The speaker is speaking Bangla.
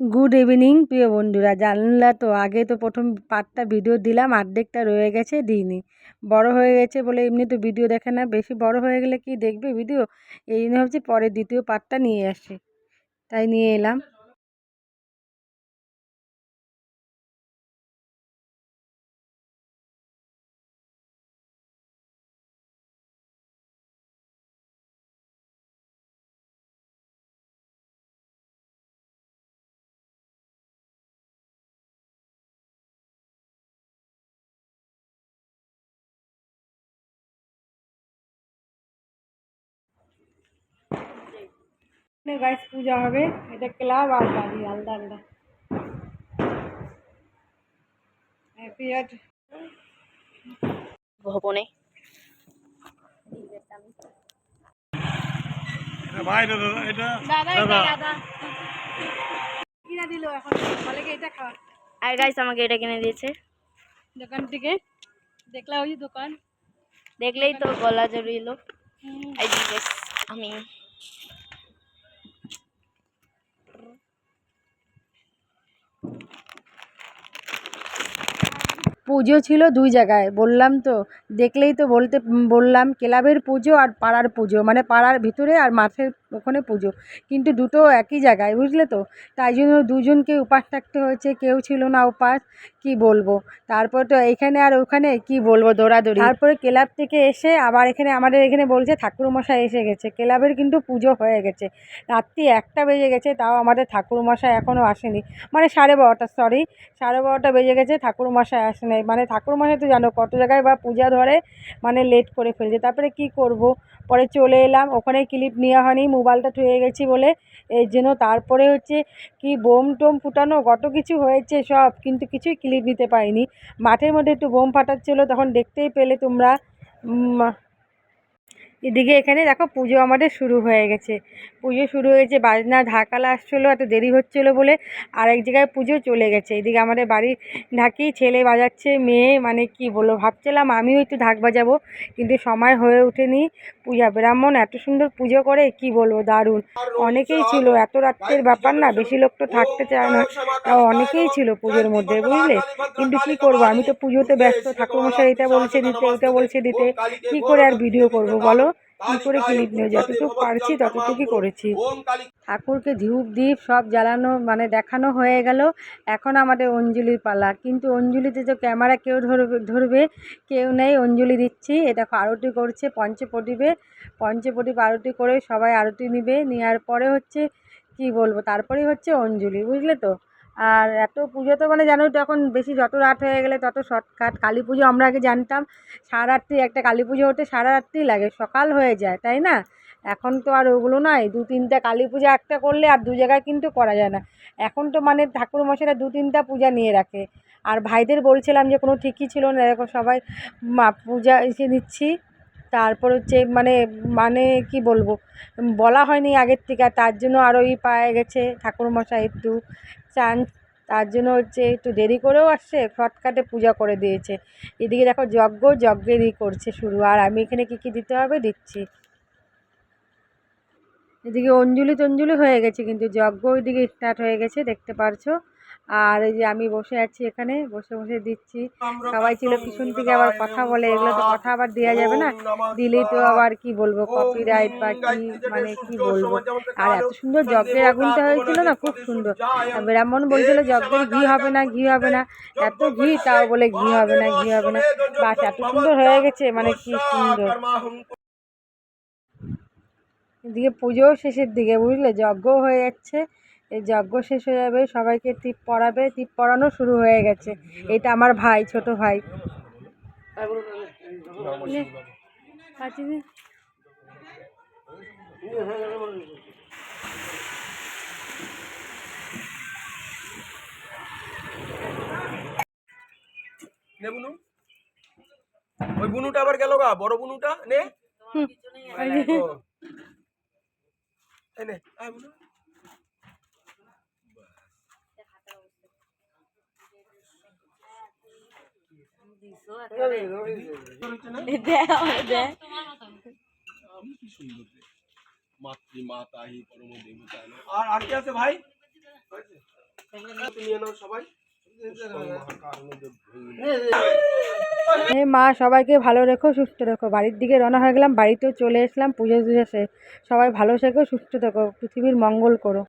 গুড ইভিনিং প্রিয় বন্ধুরা। জানলা তো, আগে তো প্রথম পার্টটা ভিডিও দিলাম আর্ধেকটা রয়ে গেছে, দিইনি। বড় হয়ে গেছে বলে এমনি তো ভিডিও দেখে না। বেশি বড় হয়ে গেলে কি দেখবে ভিডিও এই জন্য ভাবছি পরে দ্বিতীয় পার্টটা নিয়ে আসি। তাই নিয়ে এলাম। গাইস পূজা হবে এটা ক্লাব আর বাড়ি আলাদা আলাদা হ্যাপি ভবনে। ভাই দাদা এটা কিনা দিল এখন? বলে কি এটা খাওয়া? আর গাইস আমাকে এটা কিনে দিয়েছে। দোকান থেকে? দেখলা ওই দোকান? দেখলেই তো গলা জড়িয়ে guys, আমি পুজো ছিল দুই জায়গায়, বললাম তো, দেখলেই তো বলতে বললাম ক্লাবের পুজো আর পাড়ার পুজো মানে পাড়ার ভিতরে আর মাঠের ওখানে পুজো। কিন্তু দুটো একই জায়গায়, বুঝলে তো? তাই জন্য দুজনকে উপাস থাকতে হয়েছে, কেউ ছিল না উপাস, কি বলব? তারপর তো এখানে আর ওখানে কি বলব দৌড়াদৌড়ি? তারপরে ক্লাব থেকে এসে আবার এখানে, আমাদের এখানে বলছে ঠাকুরমশাই এসে গেছে। ক্লাবের কিন্তু পুজো হয়ে গেছে। রাত্রি একটা বেজে গেছে, তাও আমাদের ঠাকুরমশাই এখনও আসেনি। মানে সাড়ে বারোটা সরি সাড়ে বারোটা বেজে গেছে, ঠাকুরমশাই আসে নাই। মানে ঠাকুরমশাই তো জানো কত জায়গায় বা পূজা ধরে মানে লেট করে ফেলছে। তারপরে কি করব? পরে চলে এলাম, ওখানে ক্লিপ নেওয়া হয়নি মোবাইলটা থুয়ে গেছি বলে, এই জন্য তারপরে হচ্ছে কি বোম টোম ফুটানো কত কিছু হয়েছে সব, কিন্তু কিছুই ক্লিপ নিতে পারিনি। মাঠের মধ্যে একটু বোম ফাটাচ্ছিলো, তখন দেখতেই পেলে তোমরা। এদিকে এখানে দেখো পুজো আমাদের শুরু হয়ে গেছে। পুজো শুরু হয়েছে, বাজনা, ঢাকালা আসছিল, এত দেরি হচ্ছিল বলে আর এক জায়গায় পুজো চলে গেছে। এদিকে আমাদের বাড়ির ঢাকি ছেলে বাজাচ্ছে, মেয়ে মানে কি বলব, ভাবছিলাম আমিও একটু ঢাক বাজাবো, কিন্তু সময় হয়ে ওঠেনি। পূজা ব্রাহ্মণ এত সুন্দর পুজো করে, কি বলব, দারুণ। অনেকেই ছিল, এত রাত্রের ব্যাপার না, বেশি লোক তো থাকতে চায় না, তাও অনেকেই ছিল পুজোর মধ্যে, বুঝলে? কিন্তু কি করব, আমি তো পুজোতে ব্যস্ত, ঠাকুরমশাই এটা বলছে দিতে, ওটা বলছে দিতে, কি করে আর ভিডিও করব বলো? কি করে ক্লিপ নিয়ে যতটুকু পারছি, ততটুকুই করেছি। ঠাকুরকে ধূপ দ্বীপ সব জ্বালানো মানে দেখানো হয়ে গেল। এখন আমাদের অঞ্জলির পালা। কিন্তু অঞ্জলিতে তো ক্যামেরা কেউ ধরবে ধরবে, কেউ নেই, অঞ্জলি দিচ্ছি। এটা আরতি করছে, পঞ্চপ্রদীপে। পঞ্চপ্রদীপ আরতি করে সবাই আরতি নিবে। নেওয়ার পরে হচ্ছে, কি বলব? তারপরেই হচ্ছে অঞ্জলি, বুঝলে তো? আর এত পুজো তো মানে জানোই তো এখন বেশি যত রাত হয়ে গেলে তত শর্টকাট কালী পুজো আমরা আগে জানতাম সারা রাত্রি একটা কালী পুজো হতে সারা রাত্রি লাগে, সকাল হয়ে যায়, তাই না? এখন তো আর ওগুলো নয় দু তিনটা কালী পূজা একটা করলে আর দু জায়গায় কিন্তু করা যায় না। এখন তো মানে ঠাকুরমশাইরা দু তিনটা পূজা নিয়ে রাখে। আর ভাইদের বলছিলাম যে কোনো ঠিকই ছিল না এরকম সবাই পূজা এসে নিচ্ছি। তারপর হচ্ছে মানে মানে কি বলব? বলা হয়নি আগের থেকে তার জন্য আরও ই পায়ে গেছে ঠাকুরমশাই একটু। চান, তার জন্য হচ্ছে একটু দেরি করেও আসছে, শর্টকাটে পূজা করে দিয়েছে। এদিকে দেখো যজ্ঞ, যজ্ঞেরই করছে শুরু। আর আমি এখানে কী কী দিতে হবে? দিচ্ছি। এদিকে অঞ্জলি টঞ্জলি হয়ে গেছে, কিন্তু যজ্ঞ ওইদিকে স্টার্ট হয়ে গেছে, দেখতে পারছ। আর এই যে আমি বসে আছি এখানে, বসে বসে দিচ্ছি। সবাই ছিল পিছন থেকে আবার কথা বলে, এগুলো তো কথা আবার দেওয়া যাবে না। দিলেই তো আবার কি বলব কপিরাইট বা কি মানে কি বলব। আর এত সুন্দর যজ্ঞের আগুনটা হয়েছিল না, খুব সুন্দর। ব্রাহ্মণ বলছিল যজ্ঞের ঘি হবে না, ঘি হবে না। এত ঘি, তাও বলে ঘি হবে না, ঘি হবে না। বাস, এত সুন্দর হয়ে গেছে মানে কি সুন্দর। এদিকে পুজোও শেষের দিকে বুঝলে? যজ্ঞও হয়ে যাচ্ছে। এই যজ্ঞ শেষ হয়ে যাবে সবাইকে টিপ পড়াবে টিপ পড়ানো শুরু হয়ে গেছে। এটা আমার ভাই ছোট ভাই। নে, বুনু। ওই বুনুটা আবার গেল গা বড় বুনুটা? নে। হুম, এই যে, ও। এই নে আয় দেবতা আর আর কি আছে ভাই? নিয়ে নাও সবাই? মা, সবাইকে ভালো রেখো, সুস্থ রেখো। বাড়ির দিকে রওনা হয়ে গেলাম, বাড়িতেও চলে এসলাম, পুজো টুজো শেষ সবাই ভালো থেকো, সুস্থ থেকো, পৃথিবীর মঙ্গল করো।